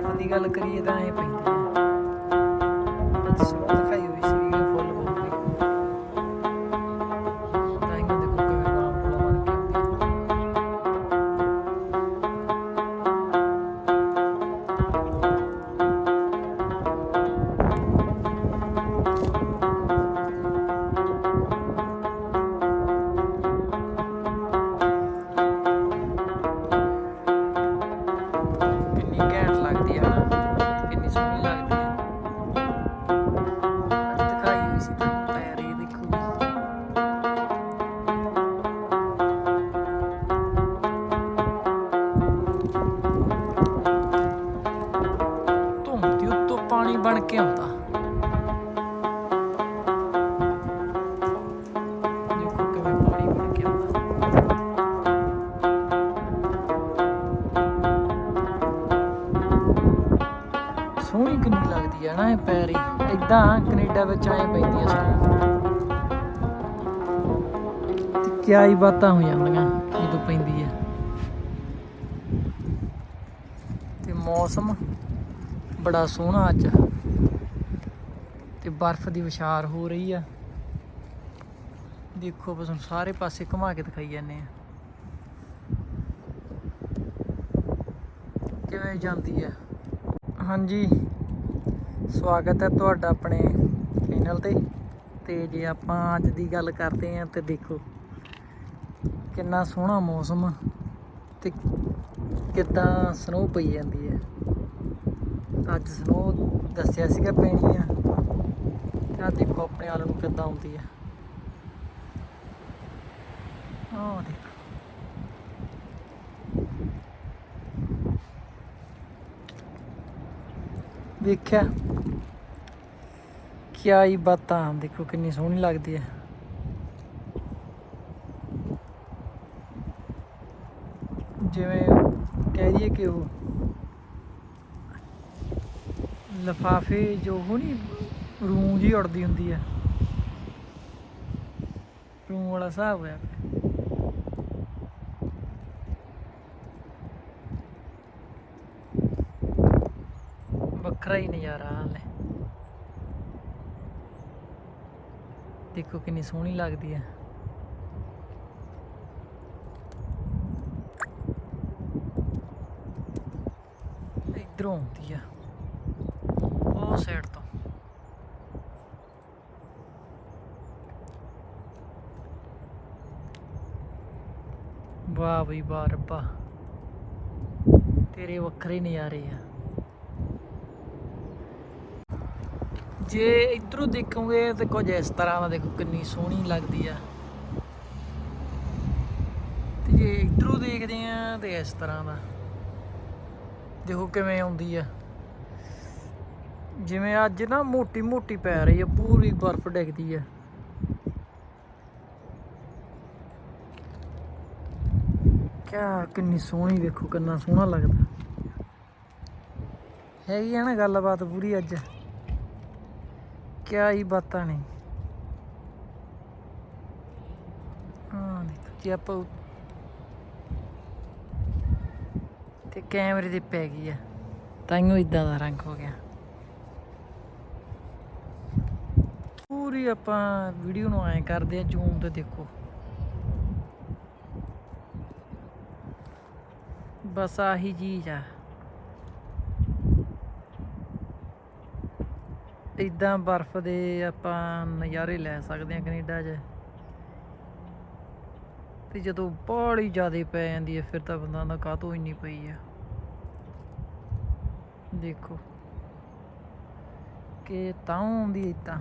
ਬਰਫ਼ ਦੀ ਗੱਲ ਕਰੀਏ ਤਾਂ ਐ ਪੈਂਦੀ ਹੈ। ਅੱਜ ਸਵੇਰ ਹੋਈ ਸੀ ਵੀ ਫੁੱਲ ਹੋ ਗਈ। ਤਾਂ ਇਹਨਾਂ ਦੇਖੋ ਕਿਵੇਂ ਬਾਮ ਫੁੱਲ ਬਣ ਕੇ ਬਣ ਕੇ ਆਉਂਦਾ। ਦੇਖੋ ਕਿਵੇਂ ਪਾਣੀ ਬਣ ਕੇ ਆਉਂਦਾ। ਸੋਹਣੀ ਕਿੰਨੀ ਲੱਗਦੀ ਆ ਨਾ ਇਹ ਪੈਰੀ। ਇਦਾਂ ਕੈਨੇਡਾ ਵਿੱਚ ਆਏ ਪੈਂਦੀ ਆ ਸੋਹਣੀ ਤੇ ਕਿਆ ਹੀ ਬਾਤਾਂ ਹੋ ਜਾਂਦੀਆਂ ਜਦੋਂ ਪੈਂਦੀ ਆ। ਤੇ ਮੌਸਮ ਬੜਾ ਸੋਹਣਾ ਅੱਜ। ਤੇ ਬਰਫ਼ ਦੀ ਵਿਛਾਰ ਹੋ ਰਹੀ ਆ। ਦੇਖੋ ਬਸ ਹੁਣ ਸਾਰੇ ਪਾਸੇ ਘੁਮਾ ਕੇ ਦਿਖਾਈ ਜਾਂਦੇ ਆ। ਕਿਵੇਂ ਜਾਂਦੀ ਆ? ਹਾਂਜੀ, ਸਵਾਗਤ ਹੈ ਤੁਹਾਡਾ ਆਪਣੇ ਚੈਨਲ ਤੇ। ਤੇ ਜੇ ਆਪਾਂ ਅੱਜ ਦੀ ਗੱਲ ਕਰਦੇ ਆਂ ਤੇ ਦੇਖੋ, ਕਿੰਨਾ ਸੋਹਣਾ ਮੌਸਮ ਤੇ ਕਿੱਦਾਂ ਸਨੋ ਪਈ ਜਾਂਦੀ ਹੈ ਅੱਜ ਸਨੋ ਦੱਸਿਆ ਸੀਗਾ ਪੈਣੀ ਆ। ਤੇ ਆ ਦੇਖੋ ਆਪਣੇ ਆਲ ਨੂੰ ਕਿੱਦਾਂ ਆਉਂਦੀ ਆ। ਆਹ ਦੇਖੋ। ਦੇਖਿਆ ਕਿਆ ਹੀ ਬਾਤਾਂ, ਦੇਖੋ ਕਿੰਨੀ ਸੋਹਣੀ ਲੱਗਦੀ ਹੈ ਜਿਵੇਂ ਕਹਿ ਦਈਏ ਕਿ ਉਹ ਲਫਾਫੇ ਜੋ ਉਹ ਨਹੀਂ ਰੂੰ ਜੀ ਉੜਦੀ ਹੁੰਦੀ ਹੈ ਰੂੰ ਵਾਲਾ ਹਿਸਾਬ ਹੋਇਆ ਵੱਖਰਾ ਹੀ ਨਜ਼ਾਰਾ ਹਾਲੇ। ਦੇਖੋ ਕਿੰਨੀ ਸੋਹਣੀ ਲੱਗਦੀ ਹੈ ਇਧਰੋਂ ਆਉਂਦੀ ਆ। ਉਹ ਸਾਈਡ ਤੋਂ ਵਾਹ ਬਈ ਵਾਹ ਰੱਬਾ। ਤੇਰੇ ਵੱਖਰੇ ਨਜ਼ਾਰੇ ਆ। ਜੇ ਇਧਰੋਂ ਦੇਖੋਗੇ ਤੇ ਕੁਝ ਇਸ ਤਰ੍ਹਾਂ ਦਾ ਦੇਖੋ, ਕਿੰਨੀ ਸੋਹਣੀ ਲੱਗਦੀ ਆ। ਤੇ ਜੇ ਇਧਰੋਂ ਦੇਖਦੇ ਆ ਤੇ ਇਸ ਤਰ੍ਹਾਂ ਦਾ। ਦੇਖੋ ਕਿਵੇਂ ਆਉਂਦੀ ਆ। ਜਿਵੇਂ ਅੱਜ ਨਾ ਮੋਟੀ ਮੋਟੀ ਪੈ ਰਹੀ ਹੈ ਪੂਰੀ ਬਰਫ਼ ਡਿੱਗਦੀ ਹੈ ਕਿਆ ਕਿੰਨੀ ਸੋਹਣੀ ਵੇਖੋ, ਕਿੰਨਾ ਸੋਹਣਾ ਲੱਗਦਾ। ਹੈਗੀ ਆ ਨਾ ਗੱਲਬਾਤ ਪੂਰੀ ਅੱਜ। ਕਿਆ ਹੀ ਬਾਤਾਂ ਨੇ। ਹਾਂ ਦੇਖੋ, ਜੇ ਆਪਾਂ ਤੇ ਕੈਮਰੇ ਤੇ ਪੈ ਗਈ ਆ। ਤਾਈਓ ਇਦਾਂ ਦਾ ਰੰਗ ਹੋ ਗਿਆ। ਪੂਰੀ ਆਪਾਂ ਵੀਡੀਓ ਨੂੰ ਐਂ ਕਰਦੇ ਆ ਜ਼ੂਮ ਤੇ ਦੇਖੋ। ਬਸ ਆਹੀ ਚੀਜ਼ ਆ। ਇਦਾਂ ਬਰਫ਼ ਦੇ ਆਪਾਂ ਨਜ਼ਾਰੇ ਲੈ ਸਕਦੇ ਹਾਂ ਕੈਨੇਡਾ 'ਚ। ਤੇ ਜਦੋਂ ਬਾਹਲੀ ਜ਼ਿਆਦਾ ਪੈ ਜਾਂਦੀ ਹੈ, ਫਿਰ ਤਾਂ ਬੰਦਾ ਦਾ ਕਾਹਤੋਂ ਇੰਨੀ ਪਈ ਆ। ਦੇਖੋ, ਕਿ ਤਾਂ ਆਉਂਦੀ ਇਦਾਂ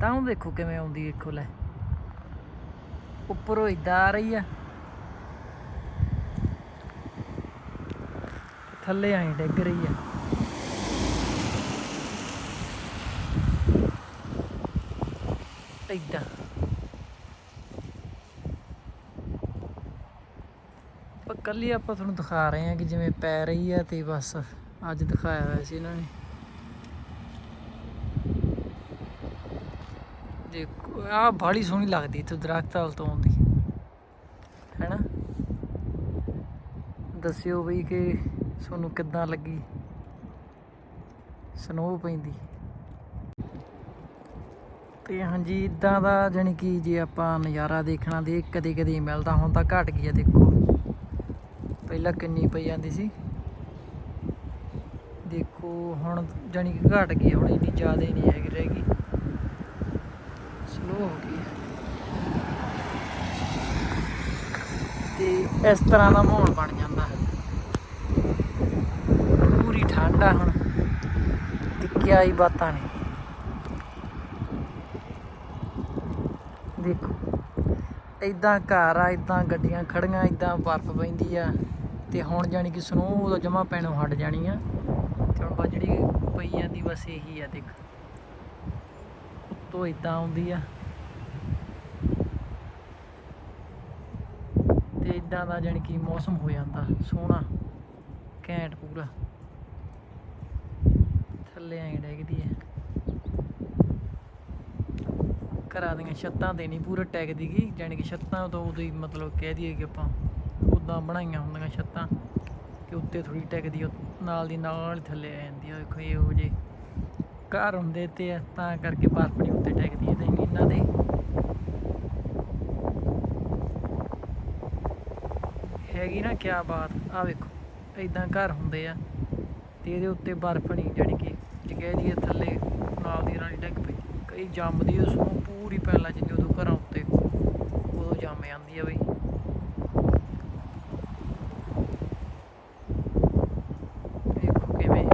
ਤਾਂ ਉਹ ਦੇਖੋ ਕਿਵੇਂ ਆਉਂਦੀ ਦੇਖੋ ਲੈ। ਉੱਪਰੋਂ ਇਦਾਂ ਆ ਰਹੀ ਆ। ਥੱਲੇ ਆਈ ਡਿੱਗ ਰਹੀ ਆ। ਏਦਾਂ। ਪਰ ਕੱਲੀ ਆਪਾਂ ਤੁਹਾਨੂੰ ਦਿਖਾ ਰਹੇ ਹਾਂ ਕਿ ਜਿਵੇਂ ਪੈ ਰਹੀ ਆ ਤੇ ਬਸ ਅੱਜ ਦਿਖਾਇਆ ਹੋਇਆ ਸੀ ਇਹਨਾਂ ਨੇ। ਦੇਖੋ ਆ ਬਾੜੀ ਸੋਹਣੀ ਲੱਗਦੀ ਇੱਥੋਂ ਦਰਖਤ ਹਲ ਤੋਂ ਆਉਂਦੀ। ਹੈਨਾ? ਦੱਸਿਓ ਬਈ ਕਿ ਤੁਹਾਨੂੰ ਕਿੱਦਾਂ ਲੱਗੀ? ਸਨੋ ਪੈਂਦੀ। ਤੇ ਹਾਂਜੀ ਇਦਾਂ ਦਾ ਜਾਣੀ ਕਿ ਜੇ ਆਪਾਂ ਨਜ਼ਾਰਾ ਦੇਖਣਾ ਦੇ ਕਦੇ ਕਦੇ ਮਿਲਦਾ ਹੁਣ ਤਾਂ ਘਟ ਗਿਆ ਦੇਖੋ। ਪਹਿਲਾਂ ਕਿੰਨੀ ਪਈ ਜਾਂਦੀ ਸੀ। ਦੇਖੋ, ਹੁਣ ਜਾਣੀ ਕਿ ਘਟ ਗਈ, ਹੁਣ ਇੰਨੀ ਜ਼ਿਆਦਾ ਨਹੀਂ ਹੈਗੀ ਰਹਿ ਗਈ। ਸਲੋ ਹੋ ਗਈ ਤੇ ਇਸ ਤਰ੍ਹਾਂ ਦਾ ਮਾਹੌਲ ਬਣ ਜਾਂਦਾ। ਹੈ ਪੂਰੀ ਠੰਡ ਆ ਹੁਣ। ਤੇ ਕਿਆ ਹੀ ਬਾਤਾਂ ਨੇ। ਦੇਖੋ ਇਦਾਂ ਘਰ ਆ ਇਦਾਂ ਗੱਡੀਆਂ ਖੜੀਆਂ ਇਦਾਂ ਬਰਫ਼ ਪੈਂਦੀ ਆ। ਤੇ ਹੁਣ ਜਾਣੀ ਕਿ ਸਨੋ ਉਦੋਂ ਜਮਾ ਪੈਣੋਂ ਹਟ ਜਾਣੀ ਆ। ਤੇ ਹੁਣ ਬਸ ਜਿਹੜੀ ਪਈ ਜਾਂਦੀ ਬਸ ਇਹੀ ਆ, ਦੇਖ। ਉੱਤੋਂ ਇਦਾਂ ਆਉਂਦੀ ਆ ਤੇ ਇਦਾਂ ਦਾ ਜਾਣੀ ਕਿ ਮੌਸਮ ਹੋ ਜਾਂਦਾ ਸੋਹਣਾ ਘੈਂਟ ਪੂਰਾ। ਥੱਲੇ ਐਂ ਡੈਗਦੀ ਹੈ ਘਰਾਂ ਦੀਆਂ ਛੱਤਾਂ ਤੇ ਨਹੀਂ ਪੂਰਾ ਟੈਕਦੀ ਗਈ ਜਾਣੀ ਕਿ ਛੱਤਾਂ ਤੋਂ ਉਦੋਂ ਹੀ ਮਤਲਬ ਕਹਿ ਦਈਏ ਕਿ ਆਪਾਂ ਉਦਾਂ ਬਣਾਈਆਂ ਹੁੰਦੀਆਂ ਛੱਤਾਂ ਕਿ ਉੱਤੇ ਥੋੜੀ ਟੈਕਦੀ ਆ, ਨਾਲ ਦੀ ਨਾਲ ਹੀ ਥੱਲੇ ਆ ਜਾਂਦੀ ਆ ਦੇਖੋ ਇਹੋ ਜੇ ਘਰ ਹੁੰਦੇ ਤੇ ਆ, ਤਾਂ ਕਰਕੇ ਬਰਫ਼ ਨਹੀਂ ਉੱਤੇ ਟੈਕਦੀ ਤੇ ਇਹਨਾਂ ਦੇ ਹੈਗੀ ਨਾ, ਕਿਆ ਬਾਤ। ਆ ਵੇਖੋ ਇਦਾਂ ਘਰ ਹੁੰਦੇ ਆ ਤੇ ਇਹਦੇ ਉੱਤੇ ਬਰਫ਼ ਨਹੀਂ ਜਾਣੀ ਕਿ ਜੇ ਕਹਿ ਦਈਏ ਥੱਲੇ, ਨਾਲ ਦੀ ਨਾਲ ਡਿੱਗ ਪਈ। ਕਈ ਜੰਮਦੀ ਉਸ ਨੂੰ ਪੂਰੀ ਪੈਣ ਲੱਗ ਉਦੋਂ ਘਰਾਂ ਉੱਤੇ ਉਦੋਂ ਜੰਮ ਜਾਂਦੀ ਆ ਬਈ। ਵੇਖੋ ਕਿਵੇਂ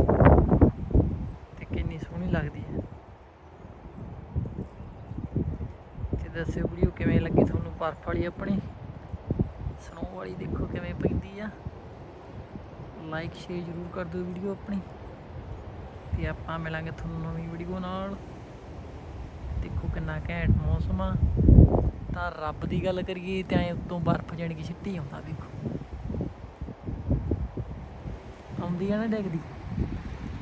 ਤੇ ਕਿੰਨੀ ਸੋਹਣੀ ਲੱਗਦੀ ਹੈ ਤੇ ਦੱਸਿਓ ਵੀਡੀਓ ਕਿਵੇਂ ਲੱਗੀ ਤੁਹਾਨੂੰ ਬਰਫ਼ ਵਾਲੀ ਆਪਣੀ? ਸਨੋ ਵਾਲੀ ਦੇਖੋ ਕਿਵੇਂ ਪੈਂਦੀ ਆ। ਲਾਈਕ ਸ਼ੇਅਰ ਜ਼ਰੂਰ ਕਰ ਦਿਓ ਵੀਡੀਓ ਆਪਣੀ। ਤੇ ਆਪਾਂ ਮਿਲਾਂਗੇ ਤੁਹਾਨੂੰ ਨਵੀਂ ਵੀਡੀਓ ਨਾਲ। ਦੇਖੋ ਕਿੰਨਾ ਘੈਂਟ ਮੌਸਮ ਆ। ਤਾਂ ਰੱਬ ਦੀ ਗੱਲ ਕਰੀਏ ਤੇ ਐ ਉੱਤੋਂ ਬਰਫ਼ ਜਾਣੀ ਕਿ ਛਿੱਟੀ ਆਉਂਦਾ ਦੇਖੋ। ਆਉਂਦੀ ਆ ਨਾ ਡਿੱਗਦੀ।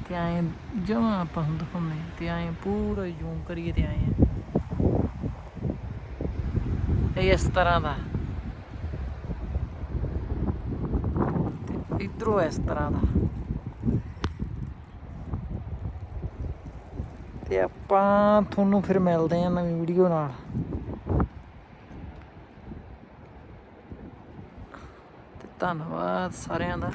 ਤੇ ਐ ਜਮਾ ਆਪਾਂ ਹੁਣ ਦਿਖਾਉਂਦੇ ਤੇ ਐ ਪੂਰਾ ਜ਼ੂਮ ਕਰੀਏ ਤੇ ਐ ਇਹ ਇਸ ਤਰ੍ਹਾਂ ਦਾ ਤੇ ਇਧਰੋਂ ਇਸ ਤਰ੍ਹਾਂ ਦਾ ਤੇ ਆਪਾਂ ਤੁਹਾਨੂੰ ਫਿਰ ਮਿਲਦੇ ਹਾਂ ਨਵੀਂ ਵੀਡੀਓ ਨਾਲ। ਤੇ ਧੰਨਵਾਦ ਸਾਰਿਆਂ ਦਾ।